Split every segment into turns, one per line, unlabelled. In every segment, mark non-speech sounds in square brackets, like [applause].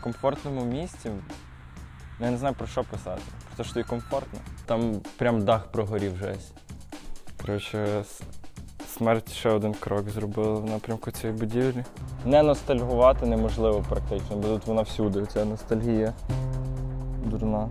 в комфортному місці. ну, Я не знаю про що писати. Про те, що і комфортно. Там прям дах прогорів жесть. Коротше, смерть ще один крок зробила в напрямку цієї будівлі. Не ностальгувати неможливо практично, бо тут вона всюди, ця ностальгія. Дурна.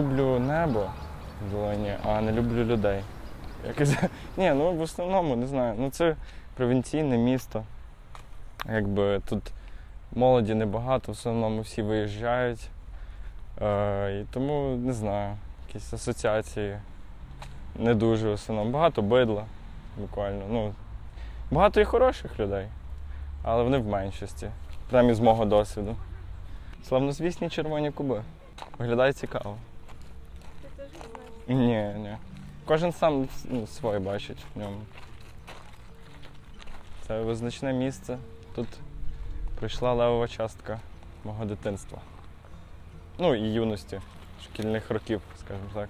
Люблю небо в долині, а не люблю людей. Якось, [laughs] ні, ну в основному не знаю. Ну це провінційне місто. Якби тут молоді небагато, в основному всі виїжджають. Е, і тому не знаю, якісь асоціації не дуже в основному. Багато бидла, буквально. Ну, багато і хороших людей, але вони в меншості. Принаймні з мого досвіду. Славнозвісні червоні куби. Виглядає цікаво. Ні, ні. Кожен сам ну, своє бачить в ньому. Це визначне місце. Тут прийшла левова частка мого дитинства. Ну і юності, шкільних років, скажімо так.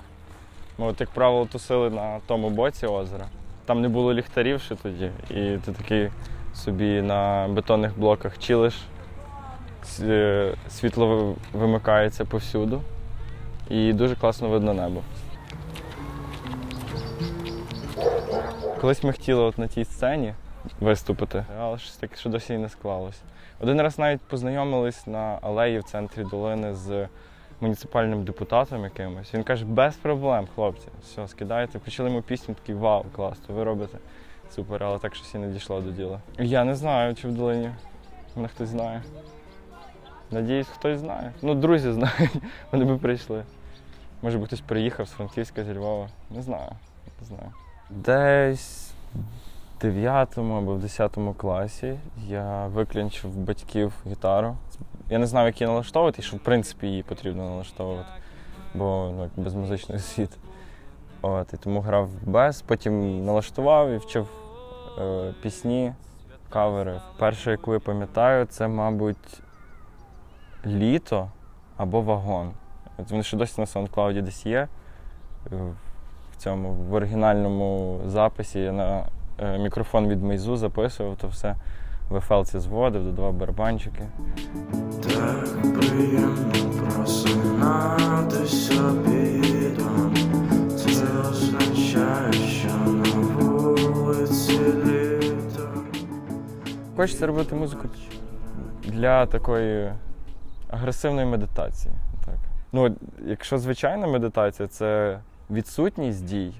Ми, от, як правило, тусили на тому боці озера. Там не було ліхтарів ще тоді, і ти такий собі на бетонних блоках чилиш, е, світло вимикається повсюду, і дуже класно видно небо. Колись ми хотіли от на тій сцені виступити, але щось таке, що досі не склалось. Один раз навіть познайомились на алеї в центрі долини з муніципальним депутатом якимось. Він каже, без проблем, хлопці, все, скидайте. Включили йому пісню, такий вау, клас, то ви робите. Супер, але так щось і не дійшло до діла. Я не знаю, чи в долині. Мене хтось знає. Надіюсь, хтось знає. Ну, друзі знають, [laughs] вони би прийшли. Може би хтось приїхав з Франківська, зі Львова. Не знаю. Не знаю. Десь в 9 або в 10 класі я виклянчив батьків гітару. Я не знав, як її налаштовувати, і що в принципі її потрібно налаштовувати, бо ну, без музичної освіти. От, і тому грав без, потім налаштував і вчив е, пісні, кавери. Перше, яку я пам'ятаю, це, мабуть, літо або вагон. От вони ще досі на SoundCloud десь є. Е, В цьому в оригінальному записі я на е, мікрофон від Мейзу записував, то все в ефелці зводив, додавав барабанчики.
Так приємно просинатися ранок. Це означає, що на вулиці літо.
Хочеться робити музику для такої агресивної медитації. Ну, якщо звичайна медитація, це відсутність дій,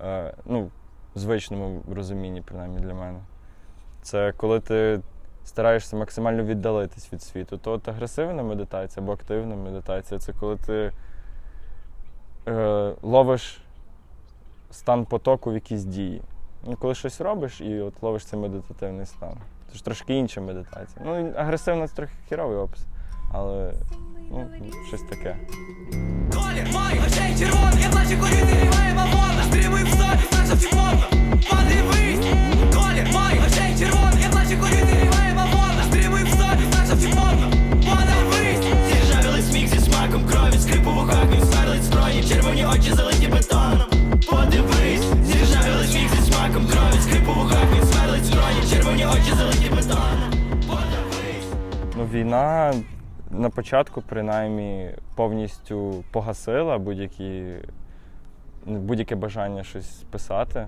е, ну, в звичному розумінні, принаймні для мене. Це коли ти стараєшся максимально віддалитись від світу. То от агресивна медитація або активна медитація це коли ти е, ловиш стан потоку в якійсь дії. Ну, коли щось робиш і от ловиш цей медитативний стан. Це ж трошки інша медитація. Ну, агресивна це трохи хіровий опис, але ну, щось таке.
Колір моїх очей червоний, я плачу, коли ти ріває бавовна. В собі, наша фімовна Подивись. Колір моїх очей червоний, я плачу, коли ти ріває бавовна. В собі, наша фімовна Подивись. Зіржавілий сміх зі смаком крові Скрипу в ухах, він сверлить зброї. Червоні очі залиті бетоном. Подивись. Зіржавілий сміх зі смаком крові Скрипу в ухах, він сверлить зброї. Червоні очі залиті бетоном. Подивись.
Ну, війна на початку, принаймні, повністю погасила будь-які, ну, будь-яке бажання щось писати.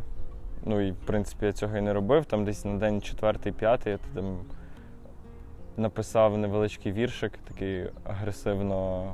Ну і в принципі я цього і не робив. Там десь на день четвертий, п'ятий я там написав невеличкий віршик, такий агресивно,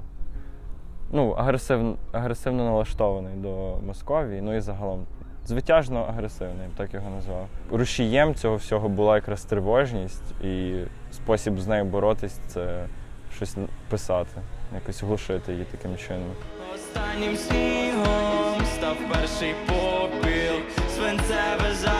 ну, агресив, агресивно налаштований до Московії, ну і загалом. Звитяжно агресивний, так його назвав. Рушієм цього всього була якраз тривожність, і спосіб з нею боротись це щось писати, якось глушити її таким чином.
Останнім снігом став перший попіл, свинцеве зараз,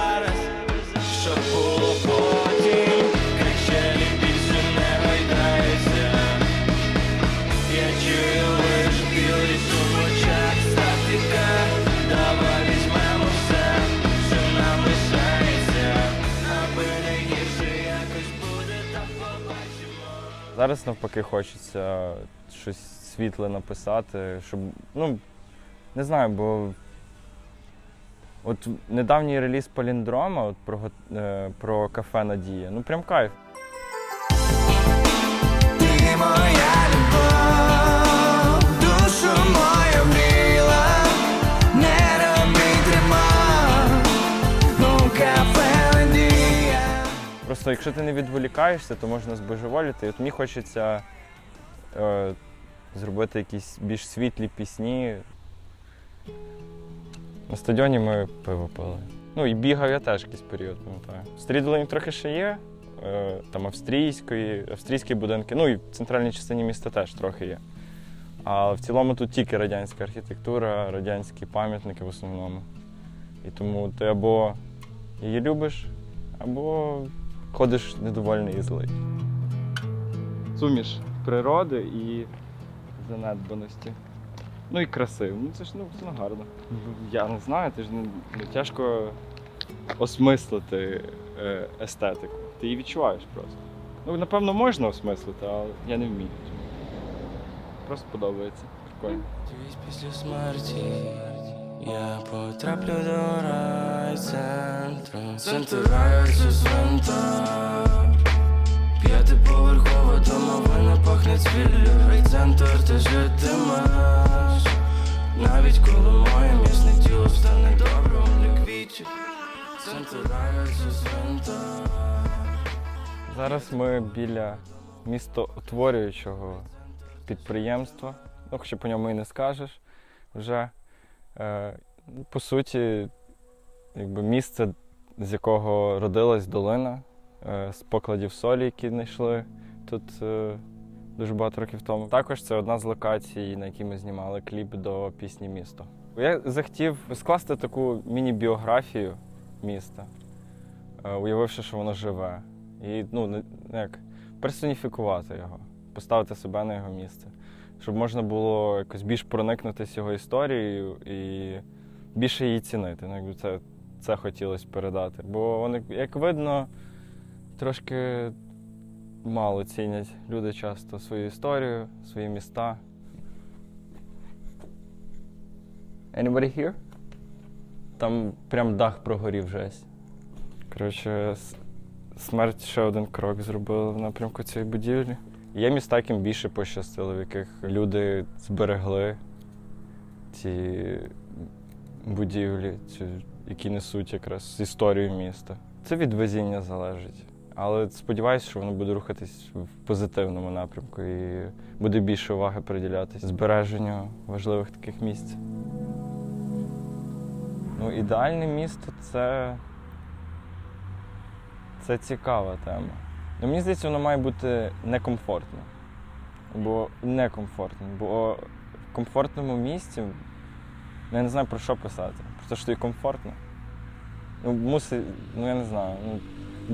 Зараз навпаки хочеться щось світле написати, щоб. Ну, не знаю, бо от недавній реліз Паліндрома от про, е, про кафе Надія. Ну прям кайф. Просто якщо ти не відволікаєшся, то можна збожеволіти. І От мені хочеться е, зробити якісь більш світлі пісні. На стадіоні ми пиво пили. Ну і бігав я теж якийсь період, пам'ятаю. Долині трохи ще є, е, там австрійської, австрійські будинки, ну і в центральній частині міста теж трохи є. А в цілому тут тільки радянська архітектура, радянські пам'ятники в основному. І тому ти або її любиш, або ходиш недовольний і злий. Суміш природи і занедбаності. Ну і краси. Ну це ж ну, це гарно. Я не знаю, ти ж не, не тяжко осмислити е, естетику. Ти її відчуваєш просто. Ну, напевно, можна осмислити, але я не вмію. Просто подобається. Прикольно.
Дивись після смерті, я потраплю до райцентру. Центр раю це цвинтар. П'ятиповерхова домовина пахне цвіллю. Райцентр ти житимеш. Навіть коли моє місне тіло стане добром для квітів. Центр раю це цвинтар.
Зараз ми біля містоутворюючого підприємства. Ну, хоча по ньому і не скажеш вже. Е, по суті, якби місце, з якого родилась долина, е, з покладів солі, які знайшли тут е, дуже багато років тому. Також це одна з локацій, на якій ми знімали кліп до пісні Місто. Я захотів скласти таку міні-біографію міста, уявивши, що воно живе. І ну, як персоніфікувати його, поставити себе на його місце, щоб можна було якось більш проникнутися його історією і більше її цінити. Ну, якби це, це хотілося передати. Бо вони, як видно, трошки мало цінять люди часто свою історію, свої міста. Anybody here? Там прям дах прогорів жесть. Коротше, смерть ще один крок зробила в напрямку цієї будівлі. Є міста, яким більше пощастило, в яких люди зберегли ці будівлі, ці, які несуть якраз історію міста. Це від везіння залежить. Але сподіваюся, що воно буде рухатись в позитивному напрямку і буде більше уваги приділятись збереженню важливих таких місць. Ну, ідеальне місто це це цікава тема. Ну, мені здається, воно має бути некомфортне. Бо некомфортне. Бо в комфортному місці ну, я не знаю про що писати. Про те, що тобі комфортно. Ну, мусить, ну я не знаю. Ну,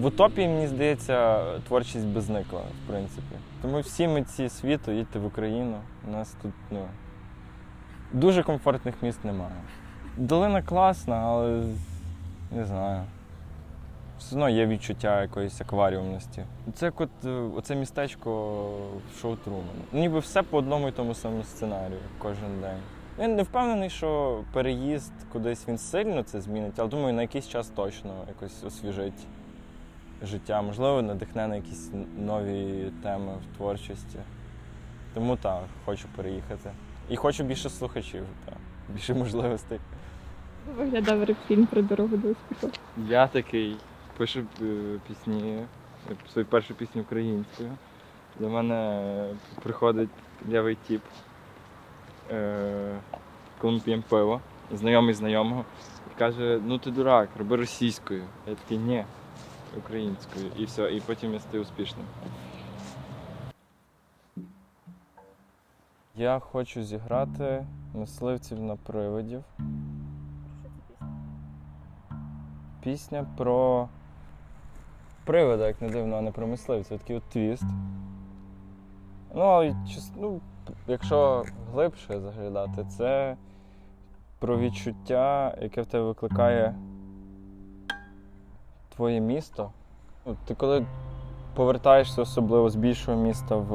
в утопії, мені здається, творчість би зникла, в принципі. Тому всі митці світу їдьте в Україну. У нас тут ну, дуже комфортних міст немає. Долина класна, але не знаю все одно є відчуття якоїсь акваріумності. Це як от е, оце містечко в шоу Трумана. Ніби все по одному і тому самому сценарію кожен день. Я не впевнений, що переїзд кудись він сильно це змінить, але думаю, на якийсь час точно якось освіжить життя. Можливо, надихне на якісь нові теми в творчості. Тому так, хочу переїхати. І хочу більше слухачів, так. більше можливостей.
Виглядав реп-фільм про дорогу до успіху.
Я такий пишу е, пісні, свою першу пісню українською. До мене приходить лівий тіп, е, коли ми п'ємо пиво, знайомий знайомого, і каже, ну ти дурак, роби російською. Я такий, ні, українською. І все, і потім я стаю успішним. Я хочу зіграти мисливців на привидів. Пісня про привида, як не дивно, а не про мисливця. Такий от твіст. Ну, ну, якщо глибше заглядати, це про відчуття, яке в тебе викликає твоє місто. Ти коли повертаєшся особливо з більшого міста в,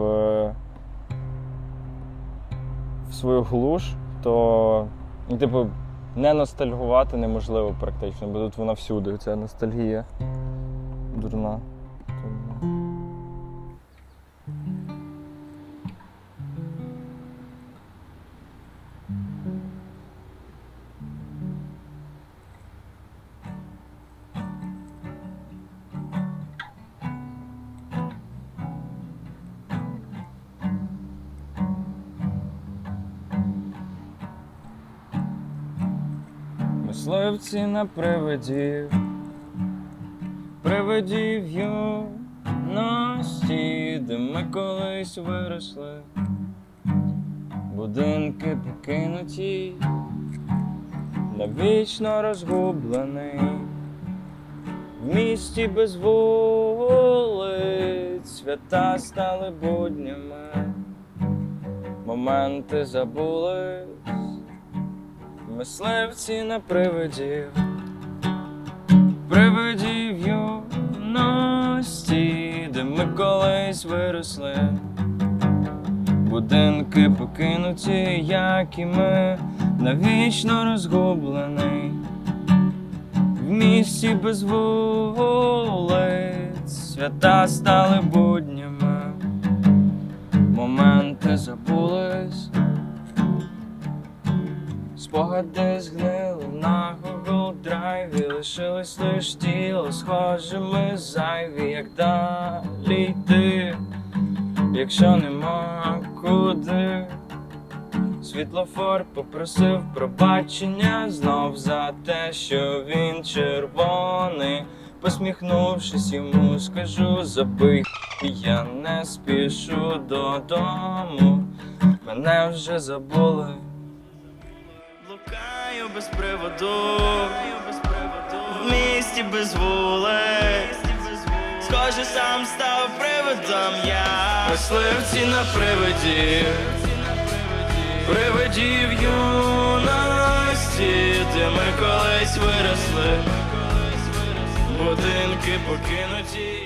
в свою глуш, то ну, типу, не ностальгувати неможливо практично, бо тут вона всюди, ця ностальгія дурна. Тому- Мисливці на привидів, привидів юності, де ми колись виросли, будинки покинуті, навічно розгублений, в місті без вулиць, свята стали буднями, моменти забулись. Мисливці на привидів, привидів де ми колись виросли. Будинки покинуті, як і ми, навічно розгублений. В місті без вулиць, свята стали буднями, моменти забулись. Спогади згнили на Google драйві, лишилось лиш тіло, схоже, ми зайві, як далі йти, якщо нема куди. Світлофор попросив пробачення знов за те, що він червоний. Посміхнувшись йому, скажу забий, я не спішу додому, мене вже забули.
Блукаю без приводу, в місті без вулиць. Схоже, сам став приводом я.
Мисливці на приводі привидів юності, де ми колись виросли, будинки покинуті.